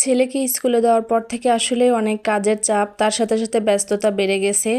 ছেলেকে স্কুলে দেওয়ার পর থেকে আসলে অনেক কাজের চাপ, তার সাথে সাথে ব্যস্ততা বেড়ে গেছে।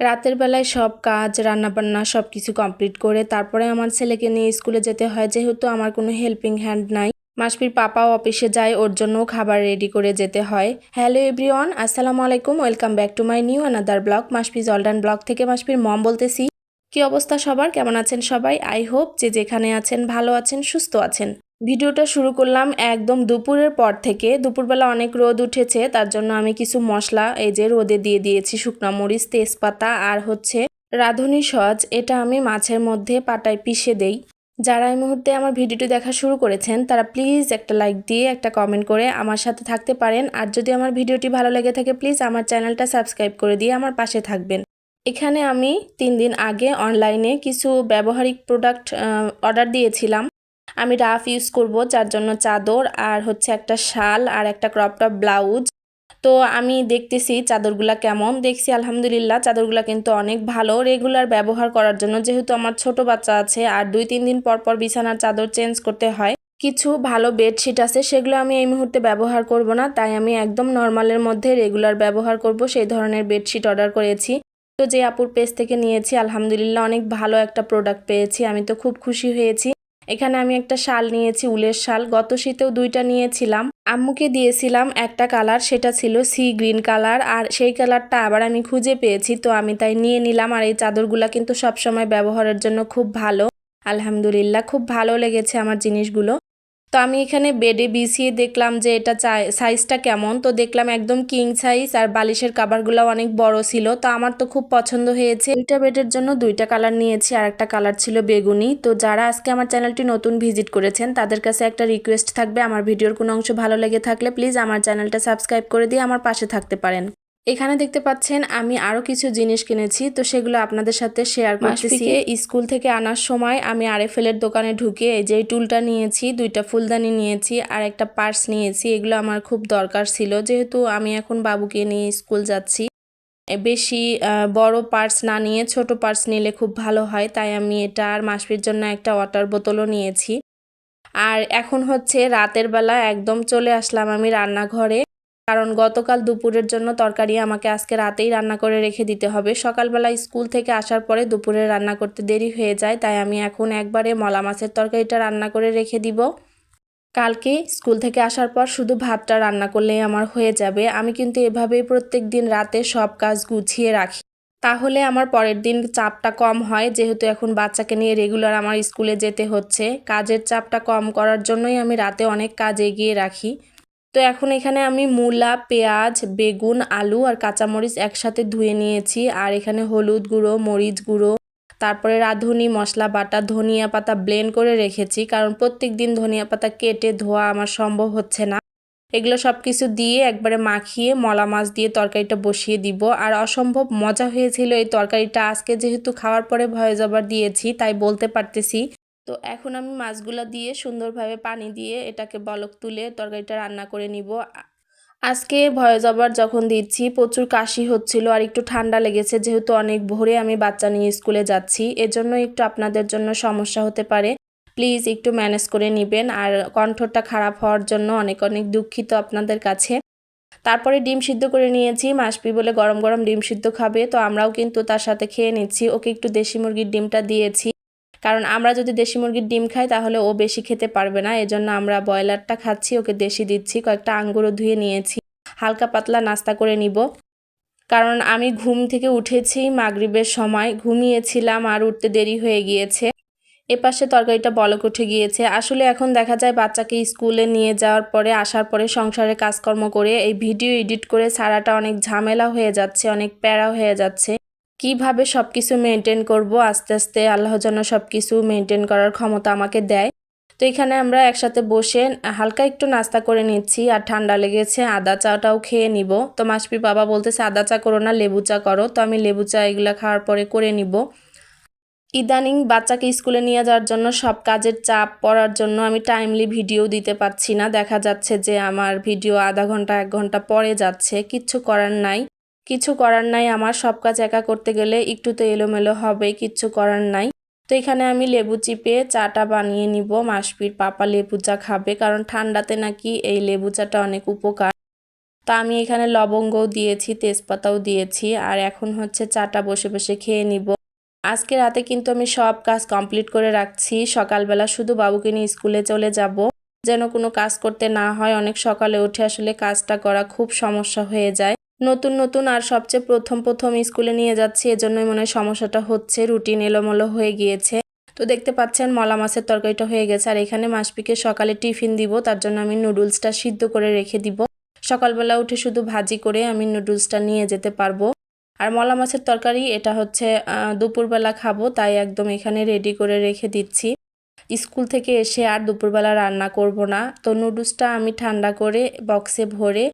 রাতের বেলায় সব কাজ, রান্নাবান্না সব কিছু কমপ্লিট করে তারপরে আমার ছেলেকে নিয়ে স্কুলে যেতে হয়। যেহেতু আমার কোনো হেল্পিং হ্যান্ড নাই, মাসপির পাপাও অফিসে যায়, ওর জন্যও খাবার রেডি করে যেতে হয়। হ্যালো এভরিওয়ান, আসসালামু আলাইকুম, welcome back to my new another blog, মাসপি জলডান ব্লগ থেকে মাসপির মম বলতেছি। কি অবস্থা সবার? কেমন আছেন সবাই? আই হোপ যে যেখানে আছেন, ভালো আছেন, সুস্থ আছেন। ভিডিওটা শুরু করলাম একদম দুপুরের পর থেকে। দুপুরবেলা অনেক রোদ উঠেছে, তার জন্য আমি কিছু মশলা, এই যে রোদে দিয়ে দিয়েছি শুকনো মরিচ, তেজপাতা আর হচ্ছে রাঁধুনি সজ এটা আমি মাছের মধ্যে পাটায় পিষে দেই। যারা এই মুহূর্তে আমার ভিডিওটি দেখা শুরু করেছেন, তারা প্লিজ একটা লাইক দিয়ে, একটা কমেন্ট করে আমার সাথে থাকতে পারেন। আর যদি আমার ভিডিওটি ভালো লেগে থাকে, প্লিজ আমার চ্যানেলটা সাবস্ক্রাইব করে দিয়ে আমার পাশে থাকবেন। এখানে আমি তিন দিন আগে অনলাইনে কিছু ব্যবহারিক প্রোডাক্ট অর্ডার দিয়েছিলাম। আমি রাফ ইউজ করব, যার জন্য চাদর আর হচ্ছে একটা শাল আর একটা ক্রপ টপ ব্লাউজ। তো আমি দেখতেছি চাদরগুলা কেমন? দেখছি আলহামদুলিল্লাহ চাদরগুলা কিন্তু অনেক ভালো। রেগুলার ব্যবহার করার জন্য যেহেতু আমার ছোট বাচ্চা আছে আর দুই তিন দিন পর পর বিছানার চাদর চেঞ্জ করতে হয়, কিছু ভালো বেডশিট আছে, সেগুলো আমি এই মুহূর্তে ব্যবহার করব না। তাই আমি একদম নর্মালের মধ্যে রেগুলার ব্যবহার করব, সেই ধরনের বেডশিট অর্ডার করেছি। তো যে আপুর পেজ থেকে নিয়েছি, আলহামদুলিল্লাহ অনেক ভালো একটা প্রোডাক্ট পেয়েছি, আমি তো খুব খুশি হয়েছি। এখানে আমি একটা শাল নিয়েছি, উলের শাল। গত শীতেও দুইটা নিয়েছিলাম। আম্মুকে দিয়েছিলাম একটা কালার, সেটা ছিল সি গ্রিন কালার। আর সেই কালারটা আবার আমি খুঁজে পেয়েছি, তো আমি তাই নিয়ে নিলাম। আর এই চাদরগুলা কিন্তু সবসময় ব্যবহারের জন্য খুব ভালো। আলহামদুলিল্লাহ, খুব ভালো লেগেছে আমার জিনিসগুলো। তো আমি এখানে বেডে বিছিয়ে দেখলাম যে এটা সাইজটা কেমন। তো দেখলাম একদম কিং সাইজ আর বালিশের কাবারগুলো অনেক বড় ছিল। তো আমার তো খুব পছন্দ হয়েছে। দুইটা বেডের জন্য দুইটা কালার নিয়েছি আর একটা কালার ছিল বেগুনি। তো যারা আজকে আমার চ্যানেলটি নতুন ভিজিট করেছেন, তাদের কাছে একটা রিকোয়েস্ট থাকবে। আমার ভিডিওর কোনো অংশ ভালো লেগে থাকলে প্লিজ আমার চ্যানেলটা সাবস্ক্রাইব করে দিয়ে আমার পাশে থাকতে পারেন। এখানে দেখতে পাচ্ছেন আমি আরও কিছু জিনিস কিনেছি তো সেগুলো আপনাদের সাথে শেয়ার করতেছি। স্কুল থেকে আনার সময় আমি আরএফএলের দোকানে ঢুকে এই যে টুলটা নিয়েছি দুইটা ফুলদানি নিয়েছি আর একটা পার্স নিয়েছি এগুলো আমার খুব দরকার ছিল। যেহেতু আমি এখন বাবুকে নিয়ে স্কুল যাচ্ছি বেশি বড় পার্স না নিয়ে ছোট পার্স নিলে খুব ভালো হয় তাই আমি এটা আর মাসপির জন্য একটা ওয়াটার বোতলও নিয়েছি। আর এখন হচ্ছে রাতের বেলা একদম চলে আসলাম আমি রান্নাঘরে। কারণ গতকাল দুপুরের জন্য তরকারি আমাকে আজকে রাতেই রান্না করে রেখে দিতে হবে। সকালবেলা স্কুল থেকে আসার পরে দুপুরে রান্না করতে দেরি হয়ে যায়, তাই আমি এখন একবারে মলা মাছের তরকারিটা রান্না করে রেখে দিব। কালকে স্কুল থেকে আসার পর শুধু ভাতটা রান্না করলেই আমার হয়ে যাবে। আমি কিন্তু এভাবেই প্রত্যেক দিন রাতে সব কাজ গুছিয়ে রাখি। তাহলে আমার পরের দিন চাপটা কম হয়, যেহেতু এখন বাচ্চাকে নিয়ে রেগুলার আমার স্কুলে যেতে হচ্ছে। কাজের চাপটা কম করার জন্যই আমি রাতে অনেক কাজ এগিয়ে রাখি। তো এখন এখানে আমি মূলা, পেঁয়াজ, বেগুন, আলু আর কাঁচামরিচ একসাথে ধুয়ে নিয়েছি। আর এখানে হলুদ গুঁড়ো, মরিচ গুঁড়ো, তারপরে রাঁধুনি, মশলা বাটা, ধনিয়া পাতা ব্লেন্ড করে রেখেছি। কারণ প্রত্যেক দিন ধনিয়া পাতা কেটে ধোয়া আমার সম্ভব হচ্ছে না। এগুলো সব কিছু দিয়ে একবারে মাখিয়ে মলা মাছ দিয়ে তরকারিটা বসিয়ে দিব। আর অসম্ভব মজা হয়েছিল এই তরকারিটা। আজকে যেহেতু খাওয়ার পরে ভয়ে যাবার দিয়েছি, তাই বলতে পারতেছি তো এখন আমি মাছগুলো দিয়ে সুন্দরভাবে পানি দিয়ে এটাকে বলক তুলে তরকারিটা রান্না করে নিব। আজকে ভয়ে যাবার যখন দিচ্ছি, প্রচুর কাশি হচ্ছিল আর একটু ঠান্ডা লেগেছে, যেহেতু অনেক ভোরে আমি বাচ্চা নিয়ে স্কুলে যাচ্ছি, এজন্য একটু আপনাদের জন্য সমস্যা হতে পারে। প্লিজ একটু ম্যানেজ করে নেবেন আর কণ্ঠটা খারাপ হওয়ার জন্য অনেক অনেক দুঃখিত আপনাদের কাছে। তারপরে ডিম সিদ্ধ করে নিয়েছি, মাসপি বলে গরম গরম ডিম সিদ্ধ খাবে, তো আমরাও কিন্তু তার সাথে খেয়ে নিচ্ছি। ওকে একটু দেশি মুরগির ডিমটা দিয়েছি। কারণ আমরা যদি দেশি মুরগির ডিম খাই, তাহলে ও বেশি খেতে পারবে না। এজন্য আমরা ব্রয়লারটা খাচ্ছি, ওকে দেশি দিচ্ছি, কয়েকটা আঙ্গুরও ধুয়ে নিয়েছি। হালকা পাতলা নাস্তা করে নিব। কারণ আমি ঘুম থেকে উঠেছি মাগরিবের সময়, ঘুমিয়েছিলাম আর উঠতে দেরি হয়ে গিয়েছে। এপাশে তরকারিটা বলক উঠে গিয়েছে। আসলে এখন দেখা যায় বাচ্চাকে স্কুলে নিয়ে যাওয়ার পরে, আসার পরে সংসারে কাজকর্ম করে, এই ভিডিও এডিট করে সারাটা অনেক ঝামেলা হয়ে যাচ্ছে, অনেক প্যারা হয়ে যাচ্ছে। কীভাবে সব কিছু মেনটেন করব? আস্তে আস্তে আল্লাহ যেন সব কিছু মেনটেন করার ক্ষমতা আমাকে দেয়। তো এখানে আমরা একসাথে বসে হালকা একটু নাস্তা করে নিচ্ছি আর ঠান্ডা লেগেছে, আদা চাটাও খেয়ে নিব। তো মাসপি বাবা বলতেছে, আদা চা করো না, লেবু চা করো। তো আমি লেবু চা এগুলো খাওয়ার পরে করে নিব। ইদানিং বাচ্চাকে স্কুলে নিয়ে যাওয়ার জন্য সব কাজের চাপ পড়ার জন্য আমি টাইমলি ভিডিও দিতে পারছি না। দেখা যাচ্ছে যে আমার ভিডিও আধা ঘণ্টা, এক ঘণ্টা পরে যাচ্ছে, কিচ্ছু করার নাই। কিছু করার নাই, আমার সব কাজ একা করতে গেলে একটু তো এলোমেলো হবে, কিচ্ছু করার নাই। তো এখানে আমি লেবু চিপে চাটা বানিয়ে নিব, মাসপির পাপা লেবু চা খাবে, কারণ ঠান্ডাতে নাকি এই লেবু চাটা অনেক উপকার। তো আমি এখানে লবঙ্গও দিয়েছি, তেজপাতাও দিয়েছি, আর এখন হচ্ছে চাটা বসে বসে খেয়ে নিব। আজকে রাতে কিন্তু আমি সব কাজ কমপ্লিট করে রাখছি, সকালবেলা শুধু বাবুকে নিয়ে স্কুলে চলে যাব। যেন কোনো কাজ করতে না হয়, অনেক সকালে উঠে আসলে কাজটা করা খুব সমস্যা হয়ে যায়। নতুন নতুন আর সবচেয়ে প্রথম প্রথম স্কুলে নিয়ে যাচ্ছি, এজন্যই মনে হয় সমস্যাটা হচ্ছে, রুটিন এলোমেলো হয়ে গিয়েছে। তো দেখতে পাচ্ছেন, মলা মাছের তরকারিটা হয়ে গেছে, আর এখানে মাসপিকে সকালে টিফিন দিব, তার জন্য আমি নুডলসটা সিদ্ধ করে রেখে দিব। সকালবেলা উঠে শুধু ভাজি করে আমি নুডলসটা নিয়ে যেতে পারব। আর মলা মাছের তরকারি, এটা হচ্ছে দুপুরবেলা খাব, তাই একদম এখানে রেডি করে রেখে দিচ্ছি। স্কুল থেকে এসে আর দুপুরবেলা রান্না করব না। তো নুডলসটা আমি ঠান্ডা করে বক্সে ভরে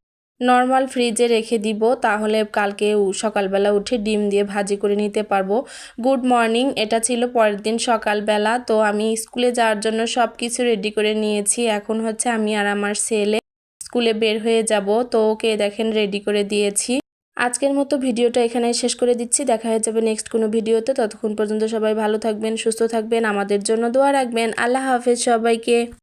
নর্মাল ফ্রিজে রেখে দিব, তাহলে কালকে সকালবেলা উঠে ডিম দিয়ে ভাজি করে নিতে পারব। গুড মর্নিং, এটা ছিল পরের দিন সকালবেলা, তো আমি স্কুলে যাওয়ার জন্য সব কিছু রেডি করে নিয়েছি। এখন হচ্ছে আমি আর আমার ছেলে স্কুলে বের হয়ে যাব, তো ওকে দেখেন রেডি করে দিয়েছি। আজকের মতো ভিডিওটা এখানে শেষ করে দিচ্ছি, দেখা হয়ে যাবে নেক্সট কোনো ভিডিওতে। ততক্ষণ পর্যন্ত সবাই ভালো থাকবেন, সুস্থ থাকবেন, আমাদের জন্য দোয়া রাখবেন। আল্লাহ হাফেজ সবাইকে।